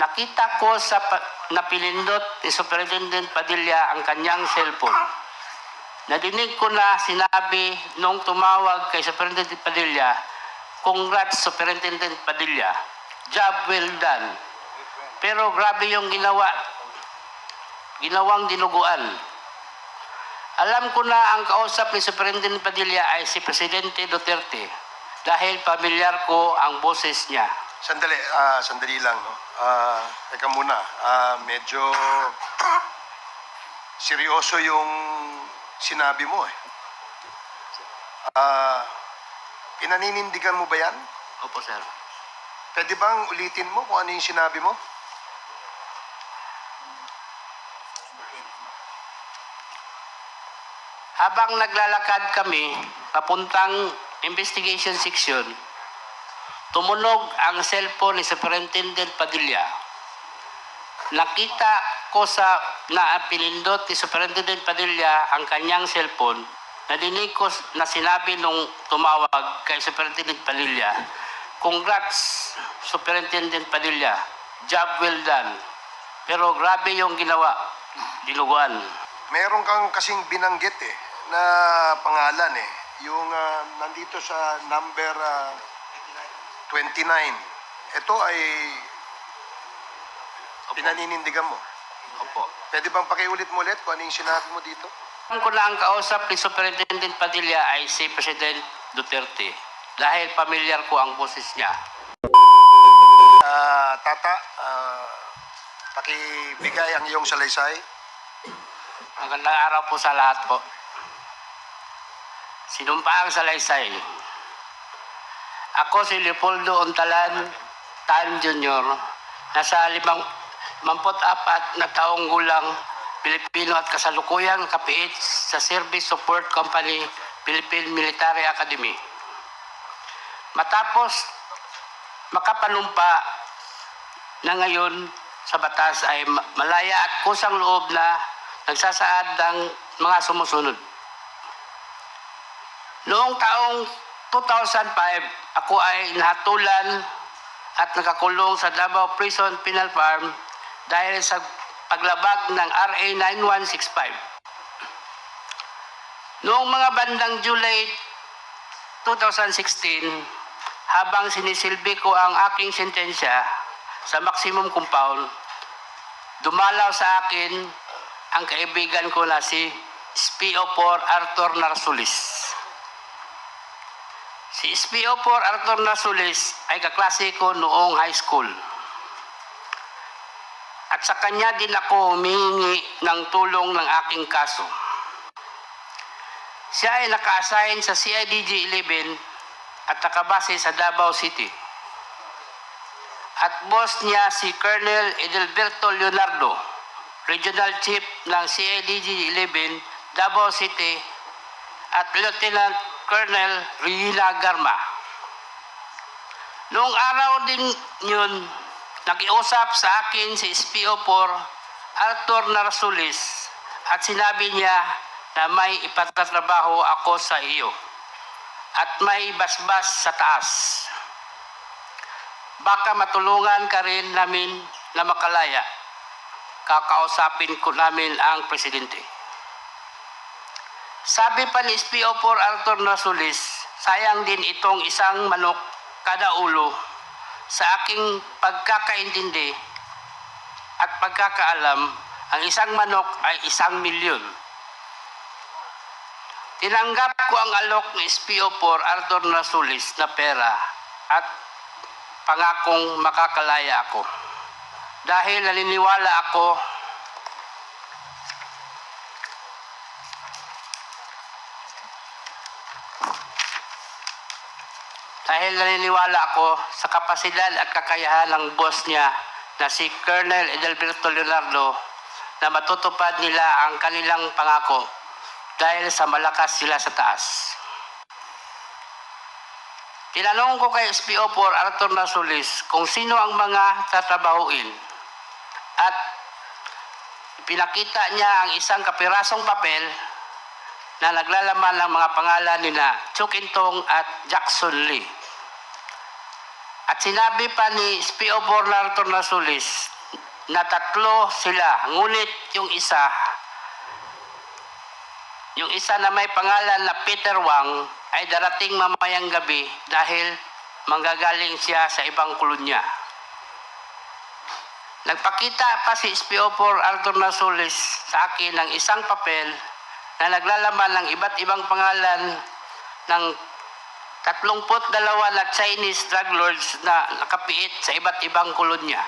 Nakita ko sa napilindot ni Superintendent Padilla ang kanyang cellphone. Nadinig ko na sinabi nung tumawag kay Superintendent Padilla, Congrats Superintendent Padilla. Job well done. Pero grabe yung ginawa. Ginawang dinuguan. Alam ko na ang kausap ni Superintendent Padilla ay si Presidente Duterte dahil pamilyar ko ang boses niya. Sandali, ah, sandali lang. No? Ah, teka muna, ah, medyo seryoso yung sinabi mo eh. Ah, pinaninindigan mo ba yan? Opo, sir. Pwede bang ulitin mo kung ano yung sinabi mo? Habang naglalakad kami papuntang investigation section, tumunog ang cellphone ni Superintendent Padilla. Nakita ko sa naapilindot ni Superintendent Padilla ang kanyang cellphone. Nadinig ko na sinabi nung tumawag kay Superintendent Padilla, Congrats, Superintendent Padilla. Job well done. Pero grabe yung ginawa. Diluguan. Meron kang kasing binanggit eh, na pangalan eh. Yung ah, nandito sa number ah, 29. Ito ay pinaninindigan mo. Opo. Pwede bang pakiulit mo ulit kung ano yung sinabi mo dito? Alam ko na ang kausap ni Superintendent Padilla ay si President Duterte dahil pamilyar ko ang boses niya. Ah, tata, ah, pakibigay ang iyong salaysay. Magandang araw po sa lahat po. Sinumpaang salaysay. Ako si Leopoldo Ontalan Tan Jr. Nasa limang, 54 na taong gulang Pilipino at kasalukuyang kapiit sa Service Support Company Philippine Military Academy. Matapos makapanumpa na ngayon sa batas ay ma- malaya at kusang loob na nagsasaad ng mga sumusunod. Noong taong 2005, ako ay nahatulan at nakakulong sa Davao Prison Penal Farm dahil sa paglabag ng RA 9165. Noong mga bandang July 2016, habang sinisilbi ko ang aking sentensya sa maximum compound, dumalaw sa akin ang kaibigan ko na si SPO4 Arthur Narsulis. Si SPO4 Arthur Narsulis ay kaklase ko noong high school. At sa kanya din ako humihingi ng tulong ng aking kaso. Siya ay naka-assign sa CIDG 11 at nakabase sa Davao City. At boss niya si Colonel Edelberto Leonardo, Regional Chief ng CIDG 11 Davao City at Lieutenant Colonel Rina Garma. Noong araw din yun, nakiusap sa akin si SPO4 Arthur Narsulis at sinabi niya na may ipatatrabaho ako sa iyo at may basbas sa taas. Baka matulungan ka rin namin na makalaya. Kakausapin ko namin ang presidente. Sabi pa ni SPO4 Arthur Nasulis, sayang din itong isang manok kada ulo sa aking pagkakaintindi at pagkakaalam, ang isang manok ay isang milyon. Tinanggap ko ang alok ni SPO4 Arthur Nasulis na pera at pangakong makakalaya ako. Dahil naniniwala ako dahil naniniwala ako sa kapasidad at kakayahan ng boss niya na si Colonel Edelberto Leonardo na matutupad nila ang kanilang pangako dahil sa malakas sila sa taas. Tinanong ko kay SPO4 Arthur Nasulis kung sino ang mga tatrabahuin at pinakita niya ang isang kapirasong papel na naglalaman ng mga pangalan ni na Chukintong at Jackson Lee. At sinabi pa ni SPO Bornar Tornasulis na tatlo sila, ngunit yung isa, yung isa na may pangalan na Peter Wang ay darating mamayang gabi dahil manggagaling siya sa ibang kolonya. Nagpakita pa si SPO4 Arthur Nasulis sa akin ng isang papel na naglalaman ng iba't ibang pangalan ng 32 na Chinese drug lords na nakapiit sa iba't ibang kolonya.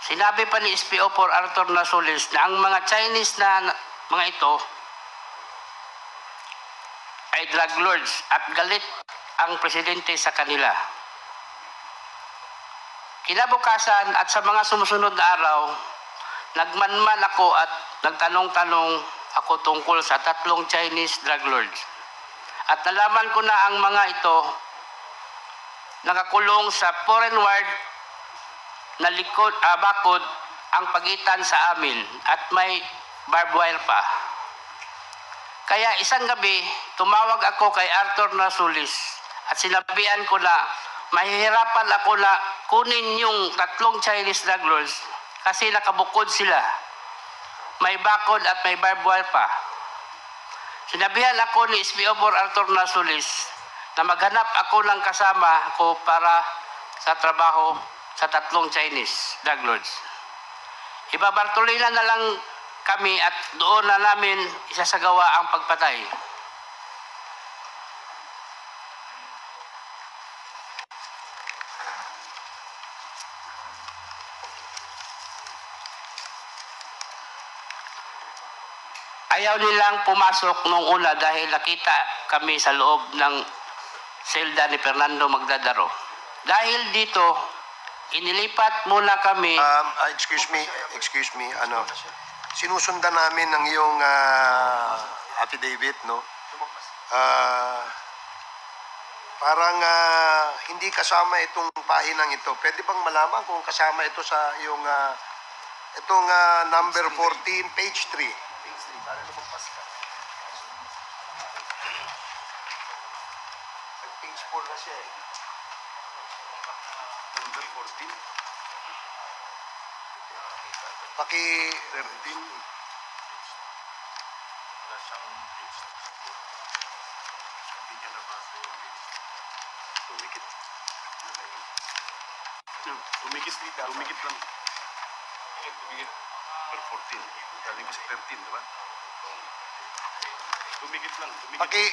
Sinabi pa ni SPO4 Arthur Nasulis na ang mga Chinese na- mga ito ay drug lords at galit ang presidente sa kanila. Kinabukasan at sa mga sumusunod na araw, nagmanman ako at nagtanong-tanong ako tungkol sa tatlong Chinese drug lords. At nalaman ko na ang mga ito nakakulong sa foreign ward na likod, ah, bakod ang pagitan sa amin at may barbed wire pa. Kaya isang gabi, tumawag ako kay Arthur Nasulis at sinabihan ko na mahihirapan ako na kunin yung tatlong Chinese drug lords kasi nakabukod sila. May bakod at may barbed wire pa. Sinabihan ako ni SBO for Arthur Nasulis na maghanap ako ng kasama ko para sa trabaho sa tatlong Chinese drug lords. Ibabartolina na lang kami at doon na namin isasagawa ang pagpatay. Ayaw nilang pumasok nung una dahil nakita kami sa loob ng selda ni Fernando Magdadaro. Dahil dito, inilipat muna kami Um, ah, excuse me, excuse me, ano, sinusundan namin ng iyong ah, affidavit, no? Ah, parang ah, hindi kasama itong pahinang ito. Pwede bang malaman kung kasama ito sa iyong ah, itong ah, number 14, page 3? Page 3, para lumagpas ka. Page 4 na siya eh. Number 14? Paki 13. Tumikit. Tumikit, tumikit lang. Tumikit. Per 14. Galing ko sa 13, di ba? Tumikit lang, tumikit. Paki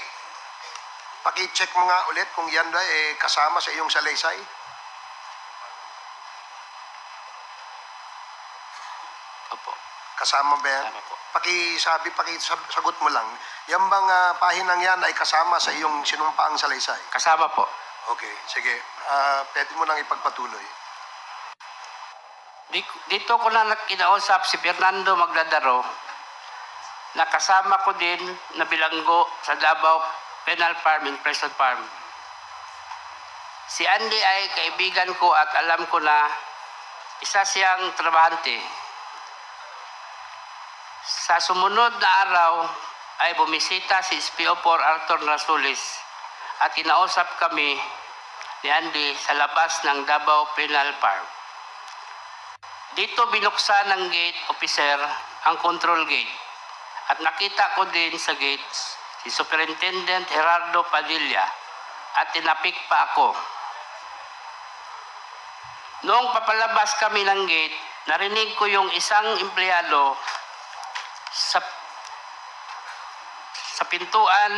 paki-check mo nga ulit kung yan ba eh kasama sa iyong salaysay. Opo. Kasama ba yan? Kasama po. Pakisabi, pakisagot mo lang. Yan bang ah, pahinang yan ay kasama sa iyong sinumpaang salaysay? Kasama po. Okay, sige. Ah, pwede mo nang ipagpatuloy. Di- Dito ko na kinausap si Fernando Magdadaro na kasama ko din na bilanggo sa Davao Penal Farm and Preston Farm. Si Andy ay kaibigan ko at alam ko na isa siyang trabahante. Sa sumunod na araw ay bumisita si SPO4 Arthur Rasulis at kinausap kami ni Andy sa labas ng Davao Penal Farm. Dito binuksan ng gate officer ang control gate. At nakita ko din sa gates si Superintendent Gerardo Padilla at tinapik pa ako. Noong papalabas kami ng gate, narinig ko yung isang empleyado sa sa pintuan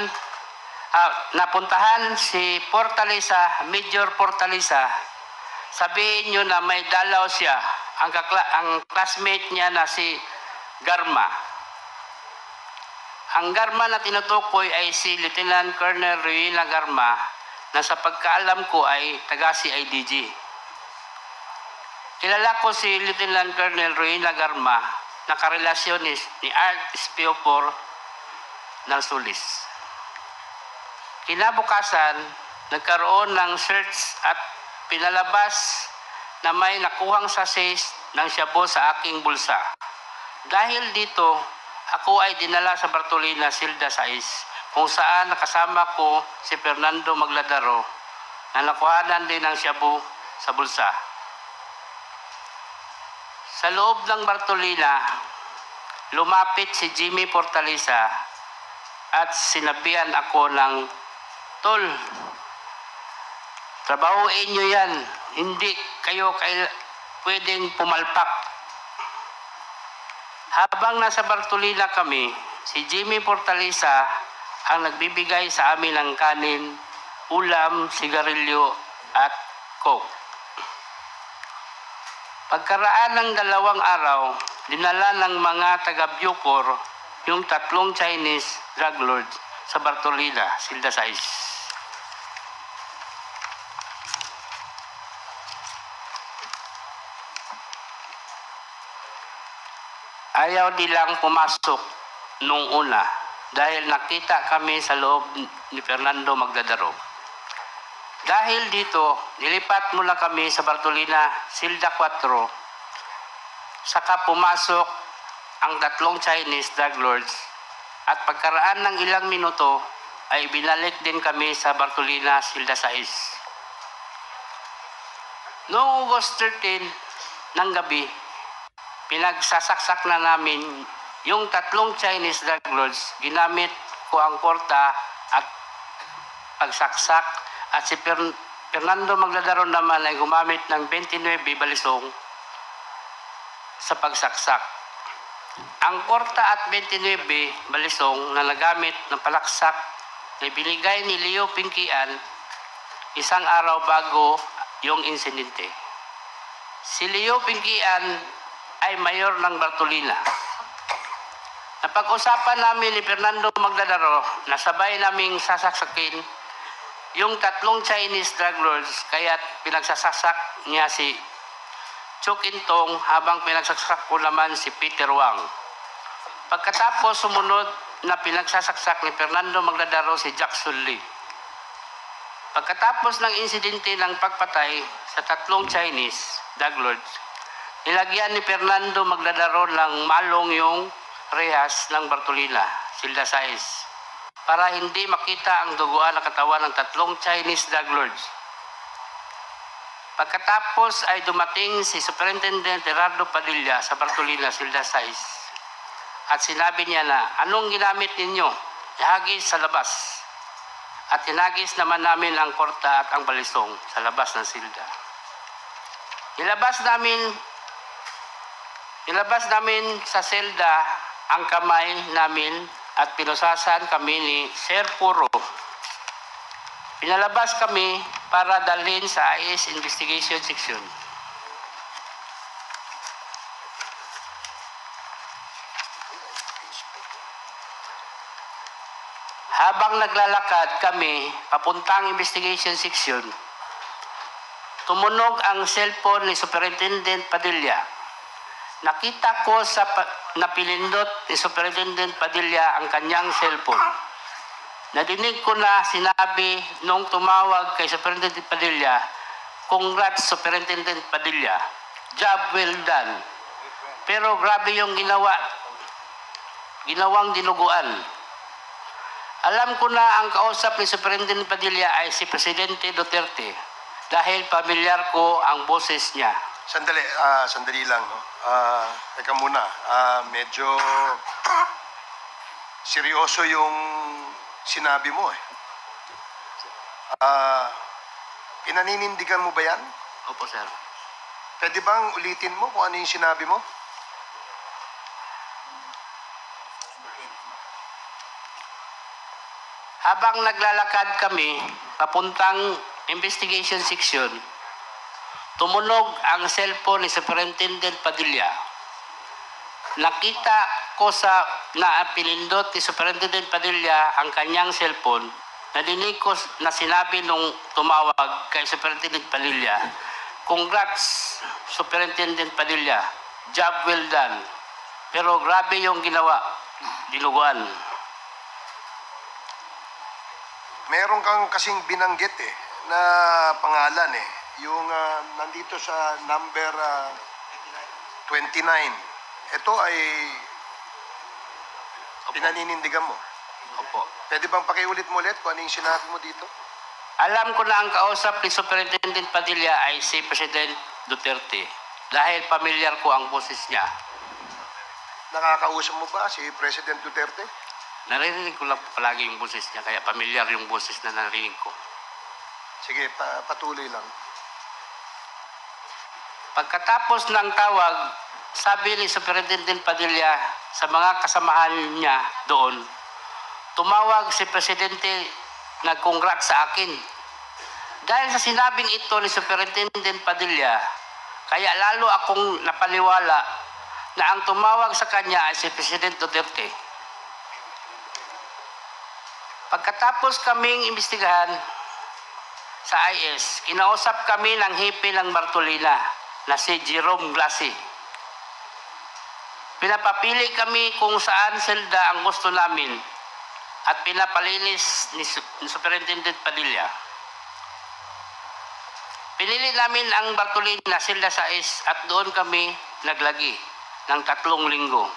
ah, napuntahan si Fortaleza, Major Fortaleza. Sabihin nyo na may dalaw siya, ang, kakla- ang classmate niya na si Garma. Ang Garma na tinutukoy ay si Lieutenant Colonel Ruina Garma na sa pagkaalam ko ay taga CIDG. Kilala ko si Lieutenant Colonel Ruina Garma na karelasyon ni, ni Art Spiopor Narsulis. Kinabukasan, nagkaroon ng search at pinalabas na may nakuhang sasis ng shabu sa aking bulsa. Dahil dito, ako ay dinala sa Bartolina Silda 6 kung saan nakasama ko si Fernando Magladaro na nakuhanan din ng shabu sa bulsa. Sa loob ng Bartolina, lumapit si Jimmy Fortaleza at sinabihan ako ng, Tol, trabahuin nyo yan. Hindi kayo kail- pwedeng pumalpak. Habang nasa Bartolina kami, si Jimmy Fortaleza ang nagbibigay sa amin ng kanin, ulam, sigarilyo at coke. Pagkaraan ng dalawang araw, dinala ng mga taga-Bucor yung tatlong Chinese drug lords sa Bartolina, Silda Sais. Ayaw nilang pumasok nung una dahil nakita kami sa loob ni Fernando Magdadaro. Dahil dito, nilipat mula kami sa Bartolina, Silda 4, saka pumasok ang tatlong Chinese drug lords at pagkaraan ng ilang minuto ay binalik din kami sa Bartolina, Silda 6. Noong August 13 ng gabi, pinagsasaksak na namin yung tatlong Chinese drug lords. Ginamit ko ang korta at pagsaksak at si Fer- Fernando Magladaro naman ay gumamit ng 29 balisong sa pagsaksak. Ang korta at 29 balisong na nagamit ng palaksak na binigay ni Leo Pinkian isang araw bago yung insidente. Si Leo Pinkian ay mayor ng Bartolina. Napag-usapan namin ni Fernando Magdadaro na sabay naming sasaksakin yung tatlong Chinese drug lords kaya pinagsasasak niya si Chukintong habang pinagsaksak ko naman si Peter Wang. Pagkatapos sumunod na pinagsasaksak ni Fernando Magdadaro si Jackson Lee. Pagkatapos ng insidente ng pagpatay sa tatlong Chinese drug lords, nilagyan ni Fernando Magdadaro ng malong yung rehas ng Bartolina, Silda Sais, para hindi makita ang duguan ng katawan ng tatlong Chinese drug lords. Pagkatapos ay dumating si Superintendent Gerardo Padilla sa Bartolina, Silda Sais, at sinabi niya na, anong ginamit ninyo? Ihagis sa labas. At hinagis naman namin ang korta at ang balisong sa labas ng silda. Nilabas namin nilabas namin sa selda ang kamay namin at pinusasan kami ni Sir Puro. Pinalabas kami para dalhin sa IS Investigation Section. Habang naglalakad kami papuntang investigation section, tumunog ang cellphone ni Superintendent Padilla. Nakita ko sa napilindot ni Superintendent Padilla ang kanyang cellphone. Nadinig ko na sinabi nung tumawag kay Superintendent Padilla, Congrats Superintendent Padilla, job well done. Pero grabe yung ginawa, ginawang dinuguan. Alam ko na ang kausap ni Superintendent Padilla ay si Presidente Duterte dahil pamilyar ko ang boses niya. Sandali, ah, sandali lang. No? Ah, teka muna, Ah, medyo seryoso yung sinabi mo eh. Ah, pinaninindigan mo ba yan? Opo, sir. Pwede bang ulitin mo kung ano yung sinabi mo? Habang naglalakad kami papuntang investigation section, tumunog ang cellphone ni Superintendent Padilla. Nakita ko sa na pinindot ni Superintendent Padilla ang kanyang cellphone. Nadinig ko na sinabi nung tumawag kay Superintendent Padilla, Congrats, Superintendent Padilla. Job well done. Pero grabe yung ginawa. Diluguan. Meron kang kasing binanggit eh, na pangalan eh. Yung ah, nandito sa number ah, 29. Ito ay pinaninindigan mo. Opo. Pwede bang pakiulit mo ulit kung ano yung sinabi mo dito? Alam ko na ang kausap ni Superintendent Padilla ay si President Duterte dahil pamilyar ko ang boses niya. Nakakausap mo ba si President Duterte? Naririnig ko lang palagi yung boses niya kaya pamilyar yung boses na narinig ko. Sige, pa- patuloy lang. Pagkatapos ng tawag, sabi ni Superintendent Padilla sa mga kasamahan niya doon, tumawag si Presidente nag-congrats sa akin. Dahil sa sinabing ito ni Superintendent Padilla, kaya lalo akong napaniwala na ang tumawag sa kanya ay si President Duterte. Pagkatapos kaming imbestigahan sa IS, kinausap kami ng hipi ng Bartolina na si Jerome Glassi. Pinapapili kami kung saan selda ang gusto namin at pinapalinis ni, Su- ni Superintendent Padilla. Pinili namin ang Bartolina selda sa IS at doon kami naglagi ng tatlong linggo.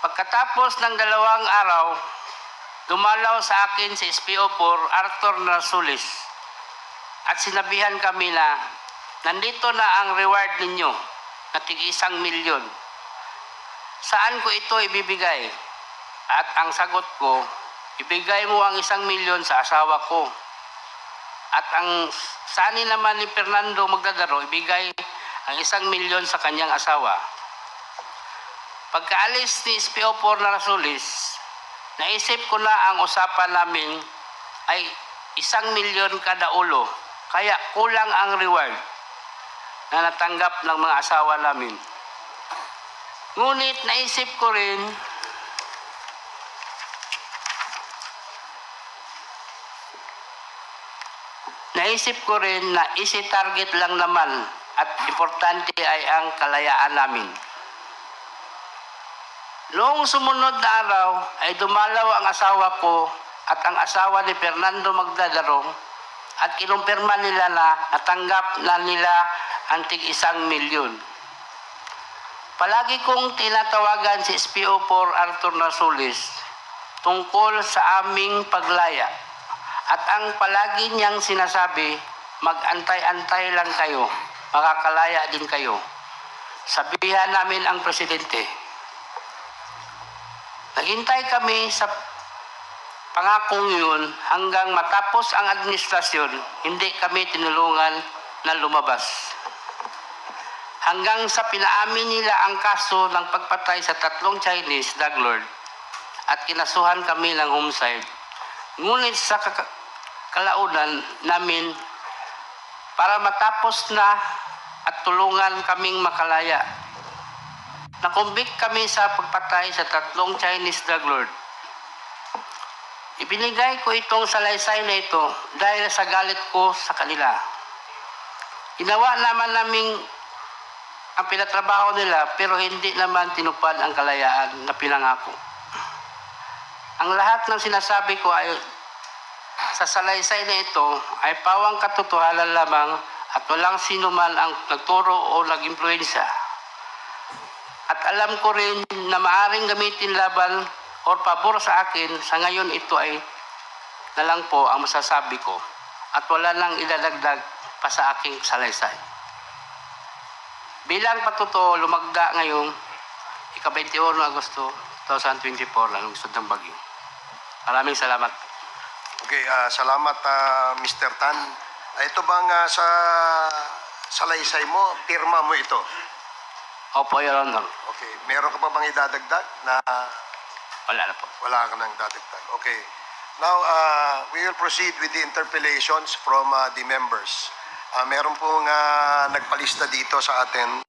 Pagkatapos ng dalawang araw, dumalaw sa akin si SPO4 Arthur Narsulis at sinabihan kami na nandito na ang reward ninyo na tig isang milyon. Saan ko ito ibibigay? At ang sagot ko, ibigay mo ang isang milyon sa asawa ko. At ang sani naman ni Fernando Magdadaro, ibigay ang isang milyon sa kanyang asawa. Pagkaalis ni SPO4 na Rasulis, naisip ko na ang usapan namin ay isang milyon kada ulo. Kaya kulang ang reward na natanggap ng mga asawa namin. Ngunit naisip ko rin Naisip ko rin na isi target lang naman at importante ay ang kalayaan namin. Noong sumunod na araw ay dumalaw ang asawa ko at ang asawa ni Fernando Magdadarong at kinumpirma nila na natanggap na nila ang isang milyon. Palagi kong tinatawagan si SPO4 Arthur Nasulis tungkol sa aming paglaya at ang palagi niyang sinasabi, mag-antay-antay lang kayo, makakalaya din kayo. Sabihan namin ang presidente. Naghintay kami sa pangakong yun hanggang matapos ang administrasyon, hindi kami tinulungan na lumabas. Hanggang sa pinaamin nila ang kaso ng pagpatay sa tatlong Chinese drug lord at kinasuhan kami ng homicide. Ngunit sa kalaunan namin para matapos na at tulungan kaming makalaya. Nakumbik kami sa pagpatay sa tatlong Chinese drug lord. Ibinigay ko itong salaysay na ito dahil sa galit ko sa kanila. Ginawa naman naming ang pinatrabaho nila pero hindi naman tinupad ang kalayaan na pinangako. Ang lahat ng sinasabi ko ay sa salaysay na ito ay pawang katotohanan lamang at walang sino man ang nagturo o nag-impluensya. At alam ko rin na maaring gamitin laban o pabor sa akin, sa ngayon ito ay na lang po ang masasabi ko at wala nang idadagdag pa sa aking salaysay. Bilang patuto, lumagda ngayong ika-21 Agosto 2024 ang lungsod ng Bagyo. Maraming salamat. Okay, ah, salamat ah, Mr. Tan. Ah, ito bang ah, sa salaysay mo, pirma mo ito? Opo, Your Honor. Okay, meron ka pa bang idadagdag na Wala na po. wala ka nang dadagdag? Okay. Now, uh, we will proceed with the interpellations from uh, the members. Uh, meron pong uh, nagpalista dito sa atin.